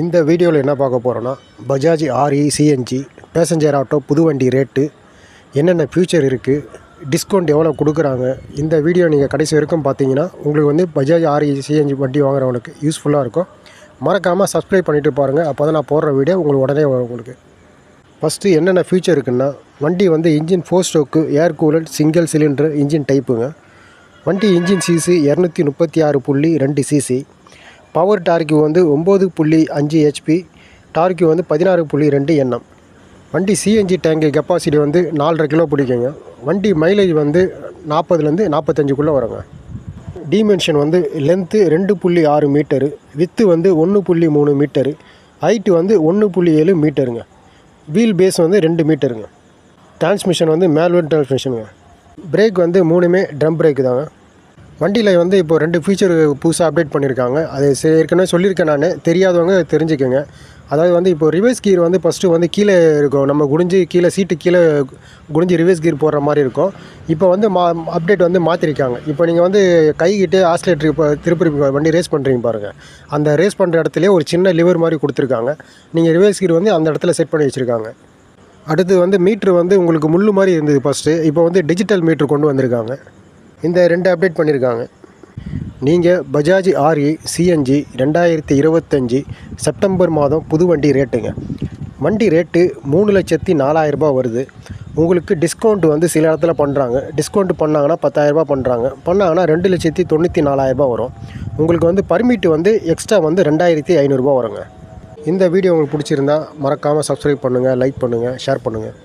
இந்த வீடியோவில் என்ன பார்க்க போகிறோன்னா Bajaj RE CNG passenger auto புது வண்டி ரேட்டு என்னென்ன ஃபியூச்சர் இருக்குது டிஸ்கவுண்ட் எவ்வளோ கொடுக்குறாங்க இந்த வீடியோ நீங்கள் கடைசி வரைக்கும் பார்த்தீங்கன்னா உங்களுக்கு வந்து பஜாஜ் ஆர்இ சிஎன்ஜி வண்டி வாங்குறவங்களுக்கு யூஸ்ஃபுல்லாக இருக்கும். மறக்காமல் சப்ஸ்கிரைப் பண்ணிவிட்டு பாருங்கள் அப்போ தான் நான் போடுற வீடியோ உங்களுக்கு உடனே வரும் உங்களுக்கு. ஃபஸ்ட்டு என்னென்ன ஃபியூச்சர் இருக்குன்னா வண்டி வந்து engine four stroke air cooler single cylinder engine டைப்புங்க வண்டி இன்ஜின் சிசி இரநூத்தி முப்பத்தி ஆறு புள்ளி ரெண்டு சிசி பவர் டார்க்கு வந்து ஒம்பது புள்ளி அஞ்சு ஹெச்பி டார்க்கு வந்து பதினாறு புள்ளி ரெண்டு எண்ணம் வண்டி சிஎன்ஜி டேங்கு கெப்பாசிட்டி வந்து நாலரை கிலோ பிடிக்குங்க. வண்டி மைலேஜ் வந்து நாற்பதுலேருந்து நாற்பத்தஞ்சுக்குள்ளே வருங்க. டிமென்ஷன் வந்து லென்த்து ரெண்டு புள்ளி ஆறு மீட்டரு வித்து வந்து ஒன்று புள்ளி மூணு மீட்டரு ஹைட்டு வந்து ஒன்று புள்ளி ஏழு மீட்டருங்க வீல் பேஸ் வந்து ரெண்டு மீட்டருங்க டிரான்ஸ்மிஷன் வந்து மேல்வன் டிரான்ஸ்மிஷனுங்க பிரேக் வந்து மூணுமே ட்ரம் பிரேக்கு தாங்க. வண்டியில் வந்து இப்போ ரெண்டு ஃபீச்சர் புதுசாக அப்டேட் பண்ணியிருக்காங்க அது சே- ஏற்கனவே சொல்லியிருக்கேன் நான். தெரியாதவங்க தெரிஞ்சுக்கோங்க. அதாவது வந்து இப்போ ரிவர்ஸ் கீர் வந்து ஃபஸ்ட்டு வந்து கீழே இருக்கும். நம்ம குடிஞ்சு கீழே சீட்டு கீழே குடிஞ்சு ரிவர்ஸ் கீர் போடுற மாதிரி இருக்கும். இப்போ வந்து மா அப்டேட் வந்து மாற்றிருக்காங்க இப்போ நீங்கள் வந்து கைகிட்டு ஆஸ்லேட்டர் இப்போ திருப்பி வண்டி ரேஸ் பண்ணுறீங்க பாருங்கள் அந்த ரேஸ் பண்ணுற இடத்துலேயே ஒரு சின்ன லிவர் மாதிரி கொடுத்துருக்காங்க. நீங்கள் ரிவர்ஸ் கீர் வந்து அந்த இடத்துல செட் பண்ணி வச்சுருக்காங்க. அடுத்து வந்து மீட்ரு வந்து உங்களுக்கு முள் மாதிரி இருந்தது ஃபஸ்ட்டு இப்போ வந்து டிஜிட்டல் மீட்ரு கொண்டு வந்திருக்காங்க. இந்த ரெண்டு அப்டேட் பண்ணியிருக்காங்க நீங்கள் பஜாஜ் ஆர்இ சிஎன்ஜி ரெண்டாயிரத்தி இருபத்தஞ்சி செப்டம்பர் மாதம் புது வண்டி ரேட்டுங்க வண்டி ரேட்டு மூணு லட்சத்தி நாலாயிரரூபா வருது. உங்களுக்கு டிஸ்கவுண்ட் வந்து சில இடத்துல பண்ணுறாங்க டிஸ்கவுண்ட் பண்ணாங்கன்னா பத்தாயிரரூபா பண்ணுறாங்க பண்ணாங்கன்னா ரெண்டு லட்சத்தி தொண்ணூற்றி நாலாயிரரூபா வரும். உங்களுக்கு வந்து பர்மிட் வந்து எக்ஸ்ட்ரா வந்து ரெண்டாயிரத்தி ஐநூறுரூபா வருங்க. இந்த வீடியோ உங்களுக்கு பிடிச்சிருந்தா மறக்காமல் சப்ஸ்கிரைப் பண்ணுங்கள் லைக் பண்ணுங்கள் ஷேர் பண்ணுங்கள்